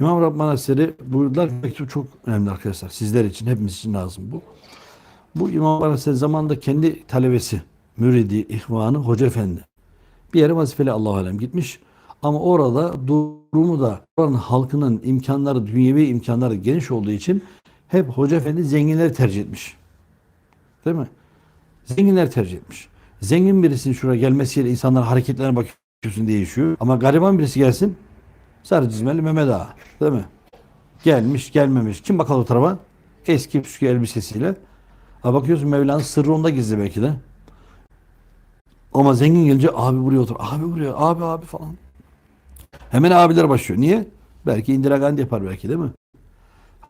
İmam Rabbani Hazretleri buyurdular mektup çok önemli arkadaşlar. Sizler için, hepimiz için lazım bu. Bu İmam Rabbani Hazretleri zamanında kendi talebesi, müridi, ihvanı, hoca efendi. Bir yere vazifeli Allahu Alem gitmiş. Ama orada durumu da oranın halkının imkanları, dünyevi imkanları geniş olduğu için hep hoca efendi zenginleri tercih etmiş. Değil mi? Zenginler tercih etmiş. Zengin birisinin şuraya gelmesiyle insanlar hareketlerine bakıyorsun değişiyor. Ama gariban birisi gelsin sarı çizmeli Mehmet Ağa. Değil mi? Gelmiş gelmemiş. Kim bakalım o tarafa? Eski püskü elbisesiyle. Ha bakıyorsun Mevla'nın sırrı onda gizli belki de. Ama zengin gelince abi buraya otur. Abi buraya. Abi abi falan. Hemen abiler başlıyor. Niye? Belki Indira Gandhi yapar belki değil mi?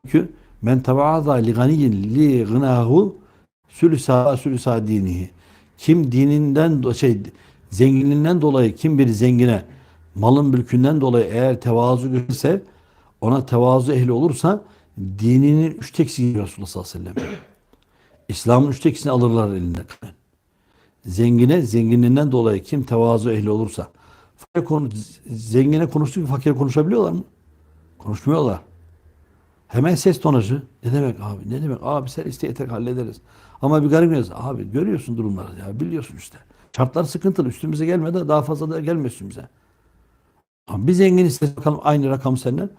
Çünkü men tavaza li ganiyin li gınahu sülüsa sülüsa dinihi. Kim dininden şey zenginliğinden dolayı kim bir zengine malın mülkünden dolayı eğer tevazu gösterirse ona tevazu ehli olursa dininin üçte ikisini Resulullah sallallahu aleyhi ve sellem. İslam'ın üçte ikisini alırlar elinden. Zengine zenginliğinden dolayı kim tevazu ehli olursa fakir konu, zengine konuştuk fakir konuşabiliyorlar mı? Konuşmuyorlar. Hemen ses tonajı. Ne demek abi? Ne demek? Abi sen iste yeter hallederiz. Ama bir garip yazı. Abi görüyorsun durumları ya. Biliyorsun işte. Şartlar sıkıntılı. Üstümüze gelmedi. Daha fazla da gelmiyor üstümüze. Ama bir zengin iste bakalım aynı rakam senden.